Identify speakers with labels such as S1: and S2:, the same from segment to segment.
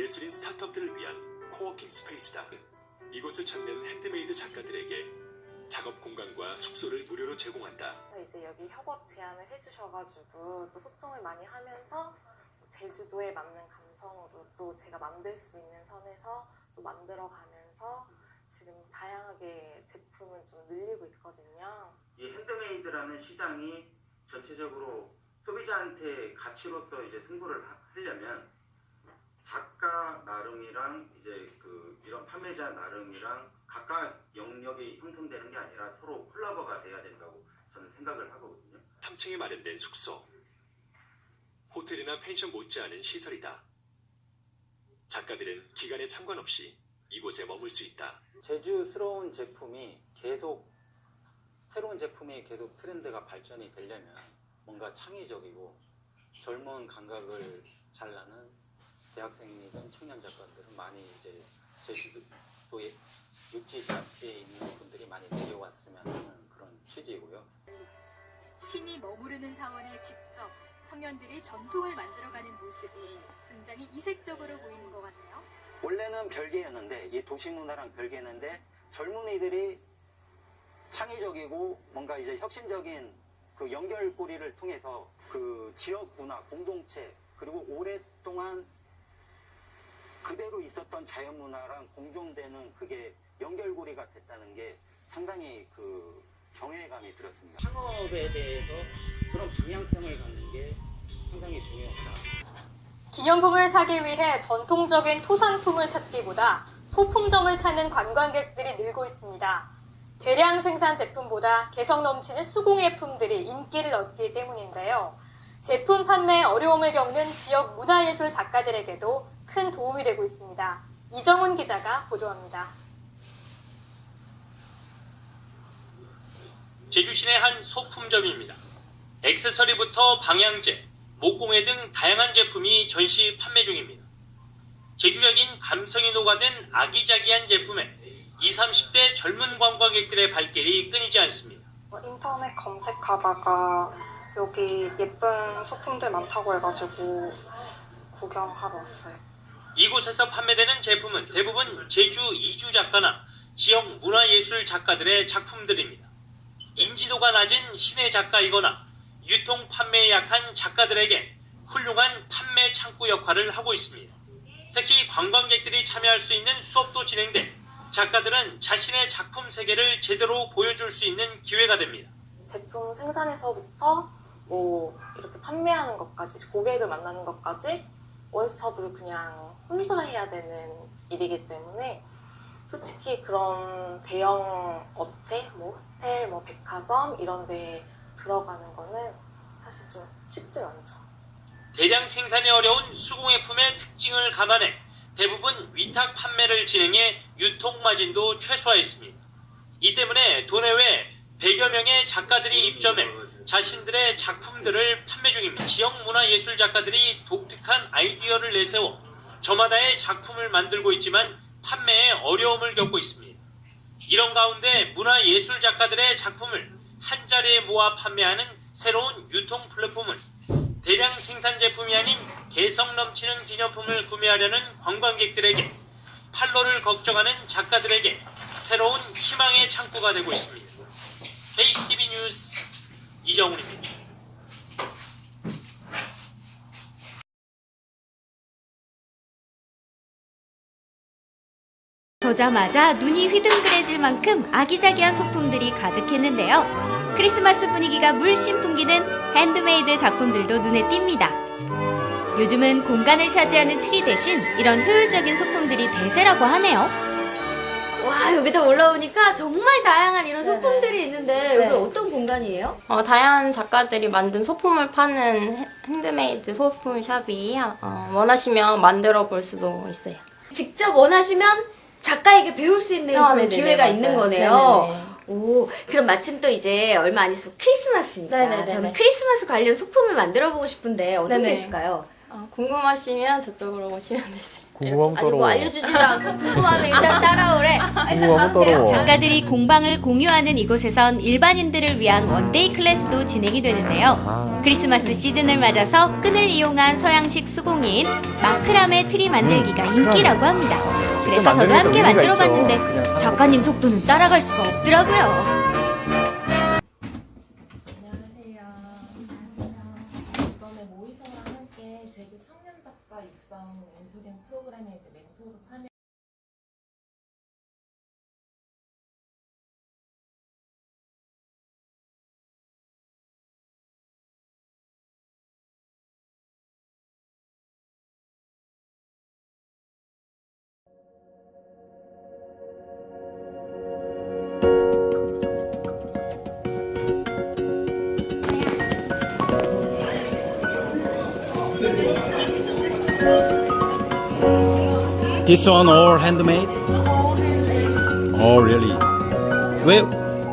S1: 예술인 스타트업들을 위한 코워킹 스페이스다. 이곳을 찾는 핸드메이드 작가들에게 작업 공간과 숙소를 무료로 제공한다.
S2: 그래서 이제 여기 협업 제안을 해주셔가지고 또 소통을 많이 하면서 제주도에 맞는 감성으로 또 제가 만들 수 있는 선에서 또 만들어가면서 지금 다양하게 제품을 좀 늘리고 있거든요.
S3: 이 핸드메이드라는 시장이 전체적으로 소비자한테 가치로서 이제 승부를 하- 하려면 작가 나름이랑 이제 그 이런 판매자 나름이랑 각각 영역이 형성되는 게 아니라 서로 콜라보가 돼야 된다고 저는 생각을 하거든요.
S1: 3층에 마련된 숙소. 호텔이나 펜션 못지않은 시설이다. 작가들은 기간에 상관없이 이곳에 머물 수 있다.
S4: 제주스러운 제품이 계속 새로운 제품이 계속 트렌드가 발전이 되려면 뭔가 창의적이고 젊은 감각을 잘 나는 대학생이든 청년 작가들은 많이 이제 제주도에 육지 지역에 있는 분들이 많이 내려왔으면 하는 그런 취지이고요.
S5: 신이 머무르는 사원에 직접 청년들이 전통을 만들어가는 모습이 굉장히 이색적으로 보이는 것 같네요.
S4: 원래는 별개였는데 이 도시 문화랑 별개였는데 젊은이들이 창의적이고 뭔가 이제 혁신적인 그 연결고리를 통해서 그 지역 문화 공동체 그리고 오랫동안 그대로 있었던 자연 문화랑 공존되는 그게 연결고리가 됐다는 게 상당히 그 경외감이 들었습니다. 창업에 대해서 그런 방향성을 갖는 게 상당히 중요하다.
S5: 기념품을 사기 위해 전통적인 토산품을 찾기보다 소품점을 찾는 관광객들이 늘고 있습니다. 대량 생산 제품보다 개성 넘치는 수공예품들이 인기를 얻기 때문인데요. 제품 판매에 어려움을 겪는 지역 문화예술 작가들에게도 큰 도움이 되고 있습니다. 이정훈 기자가 보도합니다.
S6: 제주 시내 한 소품점입니다. 액세서리부터 방향제, 목공예 등 다양한 제품이 전시 판매 중입니다. 제주적인 감성이 녹아든 아기자기한 제품에 20, 30대 젊은 관광객들의 발길이 끊이지 않습니다.
S2: 어, 인터넷 검색하다가 여기 예쁜 소품들 많다고 해가지고 구경하러 왔어요.
S6: 이곳에서 판매되는 제품은 대부분 제주 이주 작가나 지역 문화예술 작가들의 작품들입니다. 인지도가 낮은 시내 작가이거나 유통 판매에 약한 작가들에게 훌륭한 판매 창구 역할을 하고 있습니다. 특히 관광객들이 참여할 수 있는 수업도 진행돼 작가들은 자신의 작품 세계를 제대로 보여줄 수 있는 기회가 됩니다.
S2: 제품 생산에서부터 뭐 이렇게 판매하는 것까지 고객을 만나는 것까지 원스톱으로 그냥 혼자 해야 되는 일이기 때문에 솔직히 그런 대형 업체, 뭐 호텔, 뭐 백화점 이런 데 들어가는 거는 사실 좀 쉽진 않죠.
S6: 대량 생산이 어려운 수공예품의 특징을 감안해 대부분 위탁 판매를 진행해 유통 마진도 최소화했습니다. 이 때문에 도내외 100여 명의 작가들이 입점해 자신들의 작품들을 판매 중입니다. 지역 문화 예술 작가들이 독특한 아이디어를 내세워 저마다의 작품을 만들고 있지만 판매에 어려움을 겪고 있습니다. 이런 가운데 문화 예술 작가들의 작품을 한 자리에 모아 판매하는 새로운 유통 플랫폼은 대량 생산 제품이 아닌 개성 넘치는 기념품을 구매하려는 관광객들에게 판로를 걱정하는 작가들에게 새로운 희망의 창구가 되고 있습니다. KCTV 뉴스 이정훈입니다.
S7: 보자마자 눈이 휘둥그레질 만큼 아기자기한 소품들이 가득했는데요. 크리스마스 분위기가 물씬 풍기는 핸드메이드 작품들도 눈에 띕니다. 요즘은 공간을 차지하는 트리 대신 이런 효율적인 소품들이 대세라고 하네요.
S8: 와 여기다 올라오니까 정말 다양한 이런
S9: 네네.
S8: 소품들이 있는데 여기
S9: 네.
S8: 어떤 공간이에요?
S9: 어, 다양한 작가들이 만든 소품을 파는 핸- 핸드메이드 소품 샵이에요. 어, 원하시면 만들어 볼 수도 있어요.
S8: 직접 원하시면 작가에게 배울 수 있는
S9: 아,
S8: 그런
S9: 네네네,
S8: 기회가
S9: 맞아요.
S8: 있는 거네요.
S9: 네네네.
S8: 오, 그럼 마침 또 이제 얼마 안 있으면 크리스마스니까
S9: 네네네네.
S8: 저는 크리스마스 관련 소품을 만들어 보고 싶은데 어떤 게
S9: 네네.
S8: 있을까요?
S9: 어, 궁금하시면 저쪽으로 오시면 되세요.
S10: 궁금하면
S8: 아니 뭐. 알려주지도 않고 궁금하면 일단 따라오래. 아, 일단
S10: 궁금하면. 떨어.
S7: 작가들이 공방을 공유하는 이곳에선 일반인들을 위한 원데이 클래스도 진행이 되는데요.
S10: 아,
S7: 크리스마스 시즌을 맞아서 끈을 이용한 서양식 수공예인 마크라메 트리 만들기가
S10: 음,
S7: 인기라고 합니다. 그래서 저도 함께
S10: 의미가
S7: 만들어
S10: 있죠.
S7: 봤는데
S10: 그냥 사는
S7: 작가님 속도는 따라갈 수가 없더라고요.
S4: This one all handmade? Oh, really? Where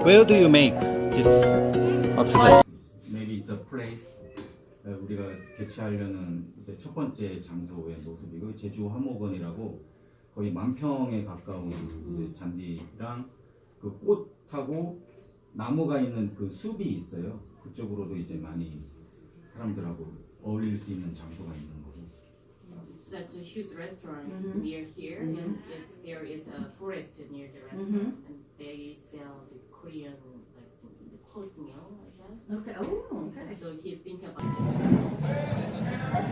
S4: where do you make this oxygen? Maybe the place 어, 우리가 개최하려는 이제 첫 번째 장소의 모습이고 제주 화목원이라고 거의 만 평에 가까운 이제 잔디랑 그 꽃하고 나무가 있는 그 숲이 있어요. 그쪽으로도 이제 많이 사람들하고 어울릴 수 있는 장소가 있는 거고.
S11: So that's a huge restaurant mm-hmm. near here, and mm-hmm. it, there is a forest near the mm-hmm. restaurant, and they sell the Korean like the course meal, I guess.
S12: Okay. Oh, okay.
S11: So he's thinking about.